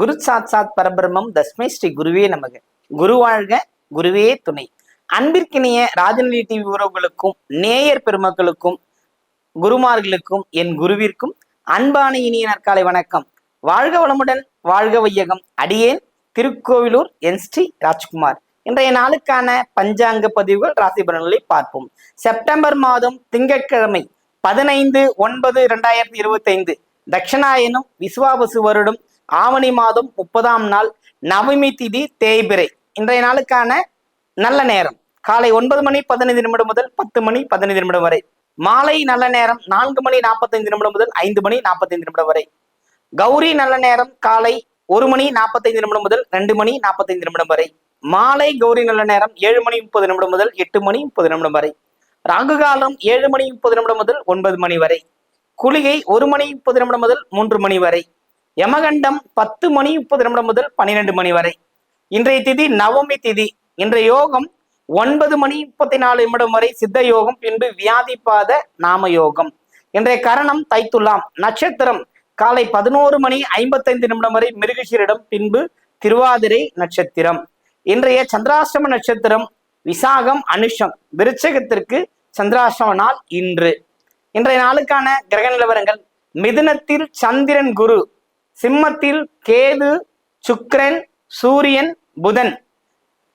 குரு சாத் சாத் பரபிரமம் தஸ்மை ஸ்ரீ குருவே நமக. குரு வாழ்க குருவே துணை. அன்பிற்கினிய ராஜநிலை டிவி உறவுகளுக்கும் நேயர் பெருமக்களுக்கும் குருமார்களுக்கும் என் குருவிற்கும் அன்பான இனிய நற்காலை வணக்கம். வாழ்க வளமுடன் வாழ்க வையகம். அடியேன் திருக்கோவிலூர் என் ஸ்ரீ ராஜ்குமார். இன்றைய நாளுக்கான பஞ்சாங்க பதிவுகள் ராசி பலன்களை பார்ப்போம். செப்டம்பர் மாதம் திங்கட்கிழமை பதினைந்து ஒன்பது இரண்டாயிரத்தி இருபத்தி ஐந்து தட்சிணாயனம் விசுவாபசு வருடம் ஆவணி மாதம் முப்பதாம் நாள் நவமி திதி தேய்பிரை. இன்றைய நாளுக்கான நல்ல நேரம். காலை ஒன்பது மணி பதினைந்து நிமிடம் முதல் பத்து மணி பதினைந்து நிமிடம் வரை. மாலை நல்ல நேரம் நான்கு மணி நாற்பத்தைந்து நிமிடம் முதல் ஐந்து மணி நாற்பத்தைந்து நிமிடம் வரை. கௌரி நல்ல நேரம் காலை ஒரு மணி நாற்பத்தைந்து நிமிடம் முதல் ரெண்டு மணி நாற்பத்தைந்து நிமிடம் வரை. மாலை கௌரி நல்ல நேரம் ஏழு மணி முப்பது நிமிடம் முதல் எட்டு மணி முப்பது நிமிடம் வரை. ராகு காலம் ஏழு மணி முப்பது நிமிடம் முதல் ஒன்பது மணி வரை. குளிகை ஒரு மணி முப்பது நிமிடம் முதல் மூன்று மணி வரை. யமகண்டம் பத்து மணி முப்பது நிமிடம் முதல் பன்னிரெண்டு மணி வரை. இன்றைய திதி நவமி திதி. இன்றைய யோகம் ஒன்பது மணி முப்பத்தி நாலு நிமிடம் வரை சித்த யோகம் பின்பு வியாதிப்பாத நாம யோகம். இன்றைய கரணம் தைத்துலாம். நட்சத்திரம் காலை பதினோரு மணி ஐம்பத்தைந்து நிமிடம் வரை மிருகஷீரிடம் பின்பு திருவாதிரை நட்சத்திரம். இன்றைய சந்திராசிரம நட்சத்திரம் விசாகம் அனுஷம் விருச்சகத்திற்கு சந்திராசிரம நாள் இன்று. இன்றைய நாளுக்கான கிரக நிலவரங்கள் மிதுனத்தில் சந்திரன் குரு சிம்மத்தில் கேது சுக்கிரன் சூரியன் புதன்.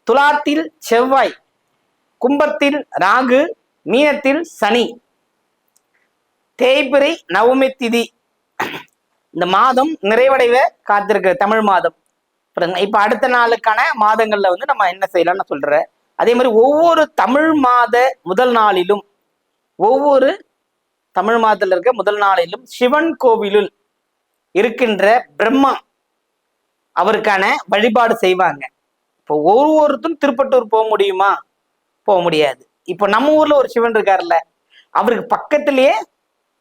துலாத்தில் செவ்வாய் கும்பத்தில் ராகு மீனத்தில் சனி. தேய்பிரை நவமி திதி. இந்த மாதம் நிறைவடைவ காத்திருக்கு தமிழ் மாதம். இப்ப அடுத்த நாளுக்கான மாதங்கள்ல வந்து நம்ம என்ன செய்யலாம்னு சொல்றேன் அதே மாதிரி ஒவ்வொரு தமிழ் மாத முதல் நாளிலும் ஒவ்வொரு தமிழ் மாதத்துல இருக்க முதல் நாளிலும் சிவன் கோவிலில் இருக்கின்ற பிரம்மா அவருக்கான வழிபாடு செய்வாங்க. இப்போ ஒவ்வொருத்தரும் திருப்பட்டூர் போக முடியுமா? போக முடியாது. இப்போ நம்ம ஊர்ல ஒரு சிவன் இருக்காருல்ல அவருக்கு பக்கத்திலேயே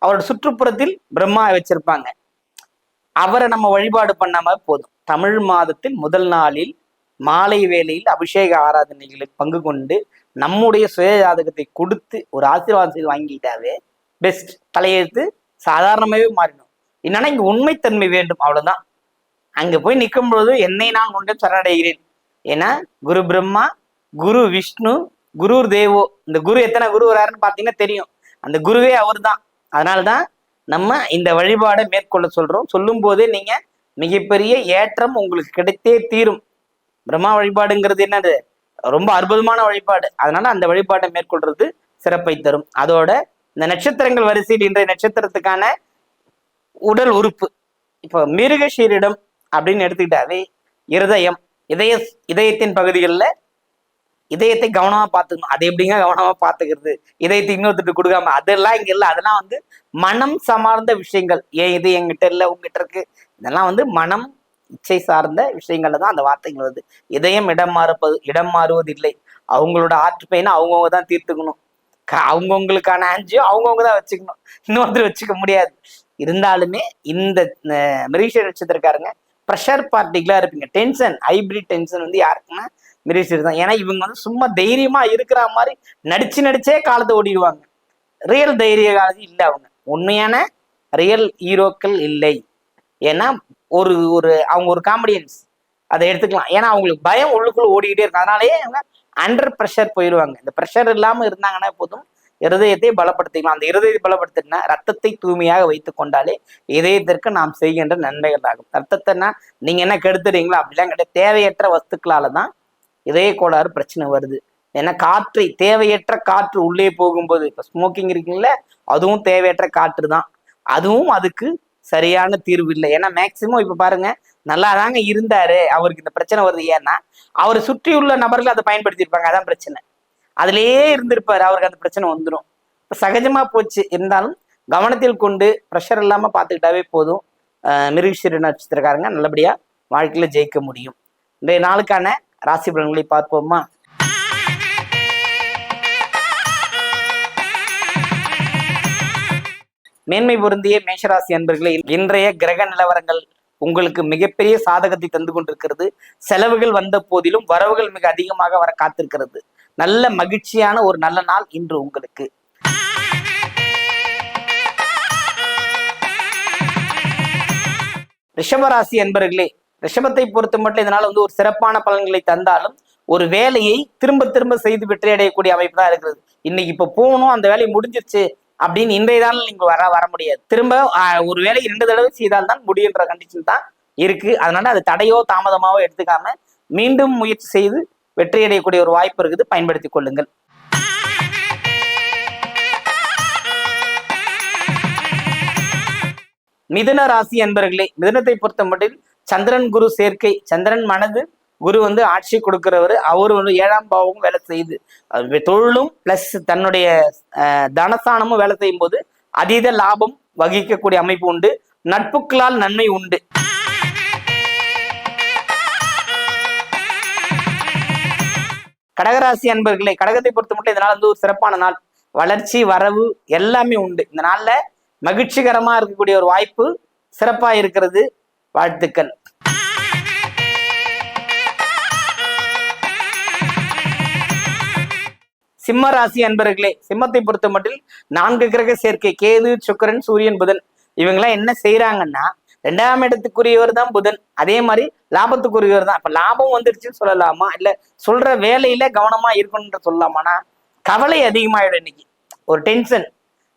அவரோட சுற்றுப்புறத்தில் பிரம்மா வச்சிருப்பாங்க. அவரை நம்ம வழிபாடு பண்ணாம போதும். தமிழ் மாதத்தில் முதல் நாளில் மாலை வேளையில் அபிஷேக ஆராதனைகளுக்கு பங்கு கொண்டு நம்முடைய சுய ஜாதகத்தை கொடுத்து ஒரு ஆசீர்வாதத்தை வாங்கிட்டாவே பெஸ்ட் தலையெழுத்து சாதாரணமாகவே மாறிடும். என்னன்னா இங்க உண்மைத்தன்மை வேண்டும் அவ்வளவுதான். அங்க போய் நிற்கும் பொழுது என்னை நான் கொண்டு சரணடைகிறேன். ஏன்னா குரு பிரம்மா குரு விஷ்ணு குரு தேவோ இந்த குரு எத்தனை குரு வராருன்னு பாத்தீங்கன்னா தெரியும். அந்த குருவே அவர்தான். அதனாலதான் நம்ம இந்த வழிபாடை மேற்கொள்ள சொல்றோம். சொல்லும் போதே நீங்க மிகப்பெரிய ஏற்றம் உங்களுக்கு கிடைத்தே தீரும். பிரம்மா வழிபாடுங்கிறது என்னது? ரொம்ப அற்புதமான வழிபாடு. அதனால அந்த வழிபாட்டை மேற்கொள்றது சிறப்பை தரும். அதோட இந்த நட்சத்திரங்கள் வரிசையில் இன்றைய நட்சத்திரத்துக்கான உடல் உறுப்பு. இப்போ மிருக சீரிடம் அப்படின்னு எடுத்துக்கிட்டாவே இருதயம் இதய இதயத்தின் பகுதிகளில் இதயத்தை கவனமா பார்த்துக்கணும். அது எப்படிங்க கவனமா பார்த்துக்கிறது? இதயத்தை இன்னொருத்தருக்கு கொடுக்காம. அதெல்லாம் இங்க இல்லை. அதெல்லாம் வந்து மனம் சமார்ந்த விஷயங்கள். ஏன் இது எங்கிட்ட இல்லை உங்ககிட்ட இருக்கு? இதெல்லாம் வந்து மனம் இச்சை சார்ந்த விஷயங்கள்ல தான் அந்த வார்த்தைகள் வருது. இதயம் இடம் மாறுப்பது இடம் மாறுவதில்லை. அவங்களோட ஆற்று பெயினை அவங்கவுங்க தான் தீர்த்துக்கணும். அவங்கவுங்களுக்கான அவங்கவங்களுக்கான அவங்கவுங்க தான் வச்சுக்கணும். இன்னொருத்தர் வச்சுக்க முடியாது. இருந்தாலுமே இந்த மிரீஷ நட்சத்திரக்காரங்க ப்ரெஷர் பார்ட்டிகளா இருப்பீங்க. டென்ஷன் ஹைபிரிட் டென்ஷன் வந்து யாருக்குன்னா மிரீஷர் தான். ஏன்னா இவங்க வந்து சும்மா தைரியமா இருக்கிற மாதிரி நடிச்சு நடிச்சே காலத்தை ஓடிடுவாங்க ரியல் தைரிய தைரியகாலி இல்லை அவங்க. உண்மையான ரியல் ஹீரோக்கள் இல்லை. ஏன்னா ஒரு ஒரு அவங்க ஒரு காமெடியன்ஸ் அதை எடுத்துக்கலாம். ஏன்னா அவங்களுக்கு பயம் உள்ளுக்குள்ள ஓடிக்கிட்டே இருக்கும். அதனாலேயே அவங்க அண்டர் ப்ரெஷர் போயிடுவாங்க. இந்த ப்ரெஷர் இல்லாம இருந்தாங்கன்னா போதும். இருதயத்தை பலப்படுத்திக்கலாம். அந்த இருதயத்தை பலப்படுத்தினா ரத்தத்தை தூய்மையாக வைத்துக் கொண்டாலே இதயத்திற்கு நாம் செய்கின்ற நன்மைகள் ஆகும். ரத்தத்தைனா நீங்க என்ன கெடுத்துறீங்களா அப்படிலாம் கிடையாது. தேவையற்ற வஸ்துக்களால தான் இதய கோளாறு பிரச்சனை வருது. ஏன்னா காற்றை தேவையற்ற காற்று உள்ளே போகும்போது இப்போ ஸ்மோக்கிங் இருக்குங்கள அதுவும் தேவையற்ற காற்று தான். அதுவும் அதுக்கு சரியான தீர்வு இல்லை. ஏன்னா மேக்சிமம் இப்ப பாருங்க நல்லா தாங்க இருந்தாரு. அவருக்கு இந்த பிரச்சனை வருது. ஏன்னா அவரை சுற்றியுள்ள நபர்கள் அதை பயன்படுத்தியிருப்பாங்க. அதான் பிரச்சனை. அதுலேயே இருந்திருப்பாரு அவருக்கு அந்த பிரச்சனை வந்துடும் சகஜமா போச்சு. இருந்தாலும் கவனத்தில் கொண்டு ப்ரெஷர் இல்லாம பார்த்துக்கிட்டாவே போதும். மிருகசீர நட்சத்திரக்காரங்க நல்லபடியா வாழ்க்கையில ஜெயிக்க முடியும். இன்றைய நாளுக்கான ராசி பலன்களை பார்ப்போமா? மேன்மை பொருந்திய மேஷராசி அன்பர்களே இன்றைய கிரக நிலவரங்கள் உங்களுக்கு மிகப்பெரிய சாதகத்தை தந்து கொண்டிருக்கிறது. செலவுகள் வந்த போதிலும் வரவுகள் மிக அதிகமாக வர காத்திருக்கிறது. நல்ல மகிழ்ச்சியான ஒரு நல்ல நாள் இன்று உங்களுக்கு. ரிஷபராசி என்பர்களே ரிஷபத்தை பொறுத்த மட்டும் இதனால வந்து ஒரு சிறப்பான பலன்களை தந்தாலும் ஒரு வேலையை திரும்ப திரும்ப செய்து வெற்றி அடையக்கூடிய அமைப்பு தான் இருக்கிறது. இன்னைக்கு இப்ப போகணும் அந்த வேலை முடிஞ்சிருச்சு அப்படின்னு இன்றைய நாள் நீங்க வர வர முடியாது. திரும்ப ஒரு வேலை இரண்டு தடவை செய்தால் தான் முடியுன்ற கண்டிஷன் தான் இருக்கு. அதனால அது தடையோ தாமதமாவோ எடுத்துக்காம மீண்டும் முயற்சி செய்து வெற்றி அடையக்கூடிய ஒரு வாய்ப்பு இருக்குது. பயன்படுத்திக் கொள்ளுங்கள். மிதுன ராசி என்பர்களே மிதுனத்தை பொறுத்த மட்டும் சந்திரன் குரு சேர்க்கை சந்திரன் மனது குரு வந்து ஆட்சி கொடுக்கிறவர். அவர் வந்து ஏழாம் பாவமும் வேலை செய்யுது அது தொழிலும் பிளஸ் தன்னுடைய அஹ், தனஸ்தானமும் வேலை செய்யும் போது அதீத லாபம் வகிக்கக்கூடிய அமைப்பு உண்டு. நட்புக்களால் நன்மை உண்டு. கடகராசி அன்பர்களே கடகத்தை பொறுத்த மட்டும் இதனால் வந்து ஒரு சிறப்பான நாள். வளர்ச்சி வரவு எல்லாமே உண்டு. இந்த நாளில் மகிழ்ச்சிகரமாக இருக்கக்கூடிய ஒரு வாய்ப்பு சிறப்பாக இருக்கிறது. வாழ்த்துக்கள். சிம்ம ராசி அன்பர்களே சிம்மத்தை பொறுத்த மட்டில் நான்கு கிரக சேர்க்கை. கேது சுக்கரன் சூரியன் புதன். இவங்கெல்லாம் என்ன செய்யறாங்கன்னா ரெண்டாம் இடத்துக்குரியவர் தான் புதன். அதே மாதிரி லாபத்துக்குரியவர் தான். இப்ப லாபம் வந்துருச்சுன்னு சொல்லலாமா? இல்ல சொல்ற வேலையில கவனமா இருக்கணும்ன்ற சொல்லலாமானா கவலை அதிகமாயிடும் இன்னைக்கு. ஒரு டென்ஷன்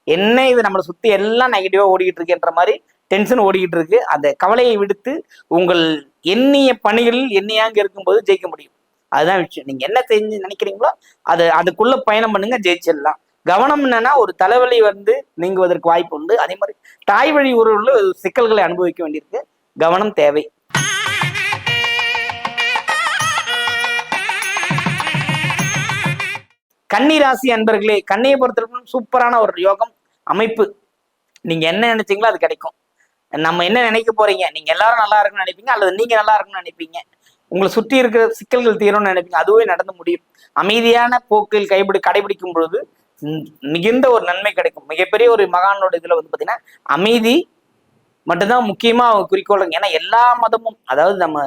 என்ன இது? நம்மளை சுத்தி எல்லாம் நெகட்டிவா ஓடிக்கிட்டு இருக்குன்ற மாதிரி டென்ஷன் ஓடிக்கிட்டு இருக்கு. அந்த கவலையை விடுத்து உங்கள் எண்ணிய பணிகளில் எண்ணியாங்க இருக்கும்போது ஜெயிக்க முடியும். அதுதான் விஷயம். நீங்க என்ன செஞ்சு நினைக்கிறீங்களோ அது அதுக்குள்ள பயணம் பண்ணுங்க ஜெயிச்சிடலாம். கவனம் என்னன்னா ஒரு தலைவலி வந்து நீங்குவதற்கு வாய்ப்பு உண்டு அதே மாதிரி தாய் வழி உறவுல சிக்கல்களை அனுபவிக்க வேண்டியிருக்கு. கவனம் தேவை. கன்னி ராசி அன்பர்களே கண்ணியை பொறுத்தவரைக்கும் சூப்பரான ஒரு யோகம் அமைப்பு. நீங்க என்ன நினைச்சீங்களோ அது கிடைக்கும். நம்ம என்ன நினைக்க போறீங்க? நீங்க எல்லாரும் நல்லா இருக்குன்னு நினைப்பீங்க அல்லது நீங்க நல்லா இருக்குன்னு நினைப்பீங்க. உங்களை சுற்றி இருக்கிற சிக்கல்கள் தீரும்னு நினைப்பீங்க அதுவே நடந்து முடியும். அமைதியான போக்கில் கைபிடி கடைபிடிக்கும் பொழுது மிகுந்த ஒரு நன்மை கிடைக்கும். மிகப்பெரிய ஒரு மகானோட இதுல வந்து பாத்தீங்கன்னா அமைதி மட்டும்தான் முக்கியமா அவங்க குறிக்கோளுங்க. ஏன்னா எல்லா மதமும் அதாவது நம்ம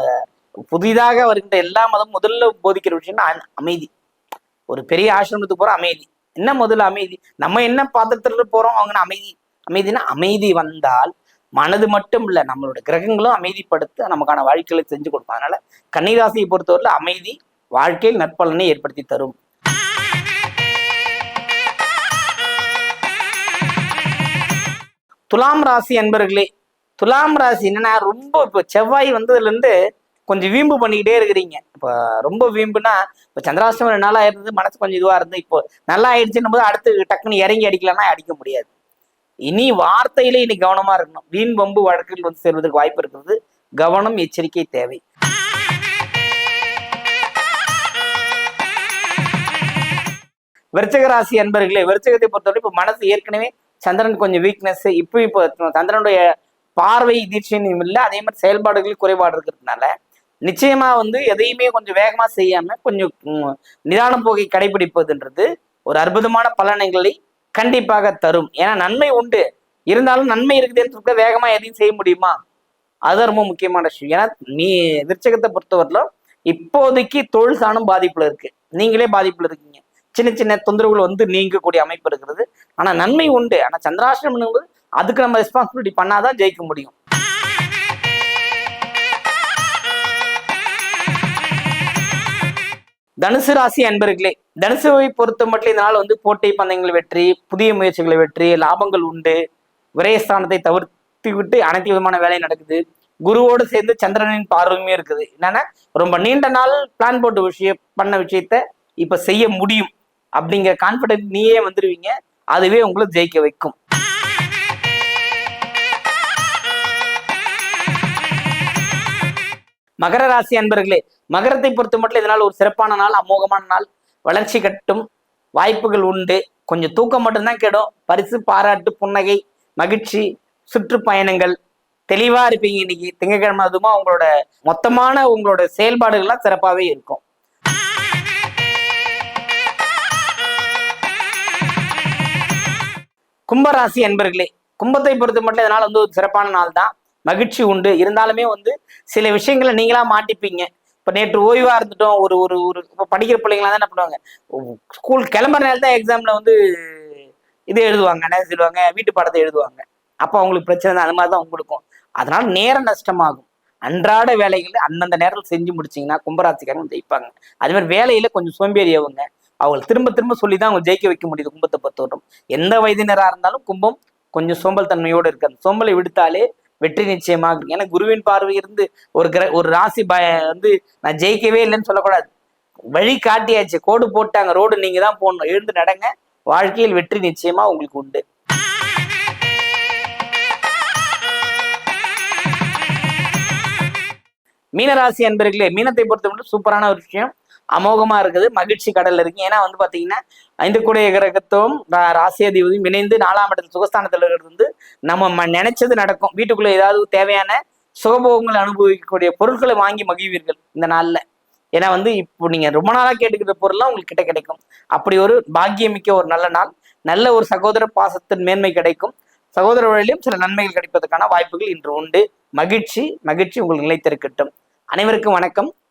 புதிதாக வருகின்ற எல்லா மதமும் முதல்ல போதிக்கிற விஷயம்னா அமைதி. ஒரு பெரிய ஆசிரமத்துக்கு போற அமைதி. என்ன முதல்ல அமைதி? நம்ம என்ன பாத்திரத்துல போறோம் அவங்க அமைதி? அமைதினா அமைதி வந்தால் மனது மட்டும் இல்ல நம்மளோட கிரகங்களும் அமைதிப்படுத்த நமக்கான வாழ்க்கைகளை செஞ்சு கொடுக்கும். அதனால கன்னிராசியை பொறுத்தவரையில அமைதி வாழ்க்கையில் நற்பலனை ஏற்படுத்தி தரும். துலாம் ராசி அன்பர்களே துலாம் ராசி என்னன்னா ரொம்ப இப்போ செவ்வாய் வந்ததுலேருந்து கொஞ்சம் வீம்பு பண்ணிக்கிட்டே இருக்கிறீங்க. இப்போ ரொம்ப வீம்புனா இப்போ சந்திராஷ்டம் ரெண்டு நாளாக இருந்தது மனசு கொஞ்சம் இதுவாக இருந்து இப்போ நல்லா ஆயிடுச்சுன்னும் போது அடுத்து டக்குன்னு இறங்கி அடிக்கலாம்னா அடிக்க முடியாது. இனி வார்த்தையிலே இனி கவனமா இருக்கணும். வீண் பம்பு வழக்கில் வந்து சேர்வதற்கு வாய்ப்பு இருக்கிறது. கவனம் எச்சரிக்கை தேவை. விருச்சக ராசி அன்பர்களே விருச்சகத்தை பொறுத்தவரை இப்போ மனசு ஏற்கனவே சந்திரன் கொஞ்சம் வீக்னஸ் இப்போ இப்போ சந்திரனுடைய பார்வை தீட்சையும் இல்லை அதே மாதிரி செயல்பாடுகளில் குறைபாடு இருக்கிறதுனால நிச்சயமா வந்து எதையுமே கொஞ்சம் வேகமா செய்யாம கொஞ்சம் நிதானம் நிதான போக்கை கடைபிடிப்பதுன்றது ஒரு அற்புதமான பலன்களை கண்டிப்பாக தரும். ஏன்னா நன்மை உண்டு. இருந்தாலும் நன்மை இருக்குதுன்னு சொல்லிட்டு வேகமா எதையும் செய்ய முடியுமா? அது ரொம்ப முக்கியமான விஷயம். ஏன்னா நீ விருச்சகத்தை பொறுத்தவரையிலும் இப்போதைக்கு தொழில் சாணம் பாதிப்புல இருக்கு. நீங்களே பாதிப்புல இருக்கீங்க. சின்ன சின்ன தொந்தரவுகள் வந்து நீங்கக்கூடிய அமைப்பு இருக்கிறது. ஆனா நன்மை உண்டு. ஆனா சந்திராசிரமம் போது அதுக்கு நம்ம ரெஸ்பான்சிபிலிட்டி பண்ணாதான் ஜெயிக்க முடியும். தனுசு ராசி அன்பர்களே தனுசுவை பொறுத்த மட்டும் இதனால் வந்து போட்டி பந்தயங்கள் வெற்றி புதிய முயற்சிகளை வெற்றி லாபங்கள் உண்டு. விரயஸ்தானத்தை தவிர்த்து விட்டு அனைத்து விதமான வேலை நடக்குது. குருவோடு சேர்ந்து சந்திரனின் பார்வையுமே இருக்குது. என்னன்னா ரொம்ப நீண்ட நாள் பிளான் போட்டு விஷயம் பண்ண விஷயத்த இப்ப செய்ய முடியும். அப்படிங்கிற கான்பிடன்ட் நீயே வந்துருவீங்க. அதுவே உங்களை ஜெயிக்க வைக்கும். மகர ராசி அன்பர்களே மகரத்தை பொறுத்த மட்டும் இதனால் ஒரு சிறப்பான நாள் அமோகமான நாள். வளர்ச்சி கட்டும் வாய்ப்புகள் உண்டு. கொஞ்சம் தூக்கம் மட்டும்தான் கெடும். பரிசு பாராட்டு புன்னகை மகிழ்ச்சி சுற்றுப்பயணங்கள். தெளிவா இருப்பீங்க இன்னைக்கு. திங்கட்கிழமை அதுமா உங்களோட மொத்தமான உங்களோட செயல்பாடுகள்லாம் சிறப்பாகவே இருக்கும். கும்பராசி என்பர்களே கும்பத்தை பொறுத்த மட்டும் இதனால் வந்து ஒரு சிறப்பான நாள் தான். மகிழ்ச்சி உண்டு. இருந்தாலுமே வந்து சில விஷயங்களை நீங்களா மாட்டிப்பீங்க. இப்போ நேற்று ஓய்வா இருந்துட்டோம். ஒரு ஒரு ஒரு இப்போ படிக்கிற பிள்ளைங்களா தான் என்ன பண்ணுவாங்க? ஸ்கூல் கிளம்புற நேரம் தான் எக்ஸாம்ல வந்து இது எழுதுவாங்க என்ன சொல்லுவாங்க வீட்டு பாடத்தை எழுதுவாங்க. அப்போ அவங்களுக்கு பிரச்சனை தான். அது மாதிரி தான் உங்களுக்கும். அதனால நேரம் நஷ்டமாகும். அன்றாட வேலைகளை அந்தந்த நேரத்தில் செஞ்சு முடிச்சிங்கன்னா கும்பராசிக்காரங்க ஜெயிப்பாங்க. அதே மாதிரி வேலையில கொஞ்சம் சோம்பேறியவங்க அவங்களை திரும்ப திரும்ப சொல்லி தான் அவங்க ஜெயிக்க வைக்க முடியுது கும்பத்தை பொறுத்தவரைக்கும். எந்த வயதினராக இருந்தாலும் கும்பம் கொஞ்சம் சோம்பல் தன்மையோடு அந்த சோம்பலை விடுத்தாலே வெற்றி நிச்சயமாக. ஏன்னா குருவின் பார்வை இருந்து ஒரு கிர ஒரு ராசி பய வந்து நான் ஜெயிக்கவே இல்லைன்னு சொல்லக்கூடாது. வழி காட்டியாச்சு. கோடு போட்டாங்க. ரோடு நீங்க தான் போடணும். எழுந்து நடங்க. வாழ்க்கையில் வெற்றி நிச்சயமா உங்களுக்கு உண்டு. மீனராசி அன்பர்களே மீனத்தை பொறுத்த மட்டும் சூப்பரான ஒரு விஷயம். அமோகமா இருக்குது மகிழ்ச்சி கடல்ல இருக்கு. ஏன்னா வந்து பாத்தீங்கன்னா ஐந்து கூடிய கிரகத்தும் ராசியாதிபதியும் இணைந்து நாலாம் இடத்துல சுகஸ்தானத்துல இருக்கிறது வந்து நம்ம நினைச்சது நடக்கும். வீட்டுக்குள்ள ஏதாவது தேவையான சுகபோகங்களை அனுபவிக்கக்கூடிய பொருட்களை வாங்கி மகிழ்வீர்கள் இந்த நாள்ல. ஏன்னா வந்து இப்போ நீங்க ரொம்ப நாளா கேட்டுக்கிற பொருள்லாம் உங்களுக்கு கிட்ட கிடைக்கும். அப்படி ஒரு பாக்கியமிக்க ஒரு நல்ல நாள் நல்ல ஒரு சகோதர பாசத்தின் மேன்மை கிடைக்கும். சகோதர வழியிலும் சில நன்மைகள் கிடைப்பதற்கான வாய்ப்புகள் இன்று உண்டு. மகிழ்ச்சி மகிழ்ச்சி உங்களுக்கு நிலைத்திருக்கட்டும். அனைவருக்கும் வணக்கம்.